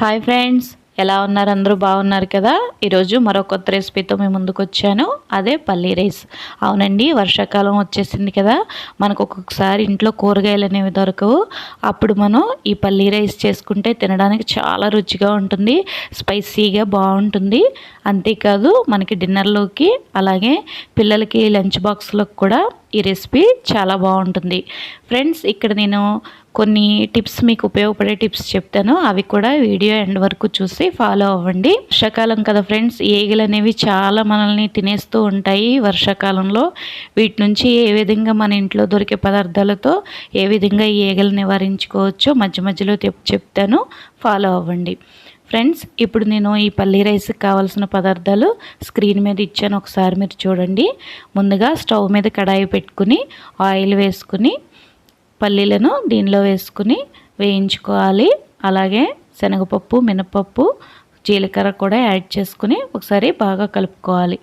Hi friends ఎలా ఉన్నారు? అందరూ బాగున్నారు కదా? ఈరోజు మరో కొత్త రెసిపీతో మేము ముందుకు వచ్చాను. అదే పల్లీ రైస్. అవునండి వర్షాకాలం వచ్చేసింది కదా? మనకు ఒక్కొక్కసారి ఇంట్లో కూరగాయలు అనేవి దొరకవు. అప్పుడు మనం ఈ పల్లీ రైస్ చేసుకుంటే తినడానికి చాలా రుచిగా ఉంటుంది స్పైసీగా బాగుంటుంది. అంతేకాదు మనకి డిన్నర్లోకి అలాగే పిల్లలకి లంచ్ బాక్స్లోకి కూడా ఈ రెసిపీ చాలా బాగుంటుంది. ఫ్రెండ్స్ ఇక్కడ నేను కొన్ని టిప్స్ మీకు ఉపయోగపడే టిప్స్ చెప్తాను. అవి కూడా వీడియో ఎండ్ వరకు చూసి ఫాలో అవ్వండి. వర్షాకాలం కదా ఫ్రెండ్స్ ఏగలు అనేవి చాలా మనల్ని తినేస్తూ ఉంటాయి వర్షాకాలంలో. వీటి నుంచి ఏ విధంగా మన ఇంట్లో దొరికే పదార్థాలతో ఏ విధంగా ఈ ఏగలు నివారించుకోవచ్చో మధ్య మధ్యలో చెప్తాను. ఫాలో అవ్వండి. ఫ్రెండ్స్ ఇప్పుడు నేను ఈ పల్లీ రైస్కి కావాల్సిన పదార్థాలు స్క్రీన్ మీద ఇచ్చాను. ఒకసారి మీరు చూడండి. ముందుగా స్టవ్ మీద కడాయి పెట్టుకుని ఆయిల్ వేసుకుని పల్లీలను దీనిలో వేసుకుని వేయించుకోవాలి. అలాగే శనగపప్పు మినపప్పు జీలకర్ర కూడా యాడ్ చేసుకుని ఒకసారి బాగా కలుపుకోవాలి.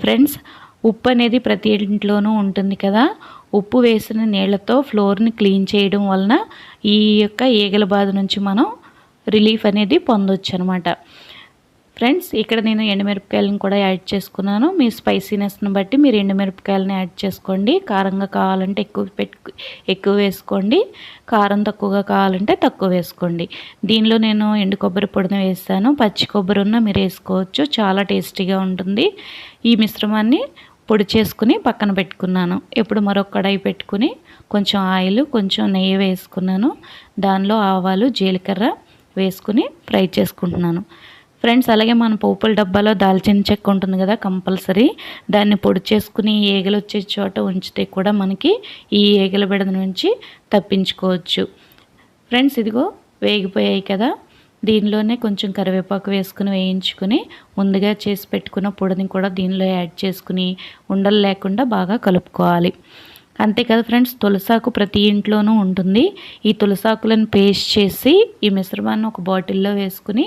ఫ్రెండ్స్ ఉప్పు అనేది ప్రతి ఇంట్లోనూ ఉంటుంది కదా. ఉప్పు వేసిన నీళ్ళతో ఫ్లోర్ని క్లీన్ చేయడం వలన ఈ యొక్క ఈగల బాధ నుంచి మనం రిలీఫ్ అనేది పొందొచ్చు అనమాట ఫ్రెండ్స్ ఇక్కడ నేను ఎండుమిరపకాయలను కూడా యాడ్ చేసుకున్నాను. మీ స్పైసీనెస్ని బట్టి మీరు ఎండుమిరపకాయలని యాడ్ చేసుకోండి. కారంగా కావాలంటే ఎక్కువ పెట్టు ఎక్కువ వేసుకోండి. కారం తక్కువగా కావాలంటే తక్కువ వేసుకోండి. దీనిలో నేను ఎండు కొబ్బరి పొడిని వేస్తాను పచ్చి కొబ్బరి ఉన్న మీరు వేసుకోవచ్చు. చాలా టేస్టీగా ఉంటుంది. ఈ మిశ్రమాన్ని పొడి చేసుకుని పక్కన పెట్టుకున్నాను. ఇప్పుడు మరొక కడాయి పెట్టుకుని కొంచెం ఆయిల్ కొంచెం నెయ్యి వేసుకున్నాను. దానిలో ఆవాలు జీలకర్ర వేసుకుని ఫ్రై చేసుకుంటున్నాను. ఫ్రెండ్స్ అలాగే మన పోపుల డబ్బాలో దాల్చిన చెక్క ఉంటుంది కదా కంపల్సరీ. దాన్ని పొడి చేసుకుని ఈగలు వచ్చే చోట ఉంచితే కూడా మనకి ఈ ఈగల బిడద నుంచి తప్పించుకోవచ్చు. ఫ్రెండ్స్ ఇదిగో వేగిపోయాయి కదా. దీనిలోనే కొంచెం కరివేపాకు వేసుకుని వేయించుకుని ముందుగా చేసి పెట్టుకున్న పొడిని కూడా దీనిలో యాడ్ చేసుకుని ఉండలు లేకుండా బాగా కలుపుకోవాలి. అంతే కదా ఫ్రెండ్స్? తులసాకు ప్రతి ఇంట్లోనూ ఉంటుంది. ఈ తులసాకులను పేస్ట్ చేసి ఈ మిశ్రమాన్ని ఒక బాటిల్లో వేసుకుని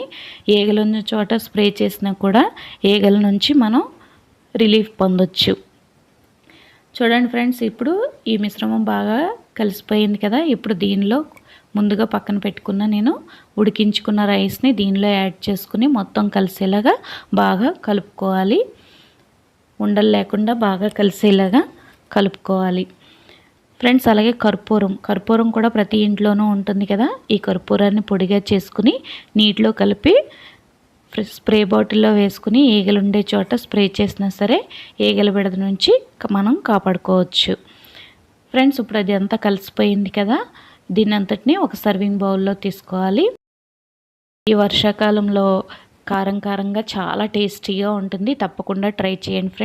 ఏగలున్న చోట స్ప్రే చేసినా కూడా ఈగల నుంచి మనం రిలీఫ్ పొందొచ్చు. చూడండి ఫ్రెండ్స్ ఇప్పుడు ఈ మిశ్రమం బాగా కలిసిపోయింది కదా? ఇప్పుడు దీనిలో ముందుగా పక్కన పెట్టుకున్న నేను ఉడికించుకున్న రైస్ని దీనిలో యాడ్ చేసుకుని మొత్తం కలిసేలాగా బాగా కలుపుకోవాలి. ఉండలు లేకుండా బాగా కలిసేలాగా కలుపుకోవాలి. ఫ్రెండ్స్ అలాగే కర్పూరం. కర్పూరం కూడా ప్రతి ఇంట్లోనూ ఉంటుంది కదా? ఈ కర్పూరాన్ని పొడిగా చేసుకుని నీటిలో కలిపి స్ప్రే బాటిల్లో వేసుకుని ఈగలు ఉండే చోట స్ప్రే చేసినా సరే ఈగల బిడద నుంచి మనం కాపాడుకోవచ్చు. ఫ్రెండ్స్ ఇప్పుడు అది అంతా కలిసిపోయింది కదా? దీని అంతటిని ఒక సర్వింగ్ బౌల్లో తీసుకోవాలి. ఈ వర్షాకాలంలో కారం కారంగా చాలా టేస్టీగా ఉంటుంది. తప్పకుండా ట్రై చేయండి ఫ్రెండ్స్.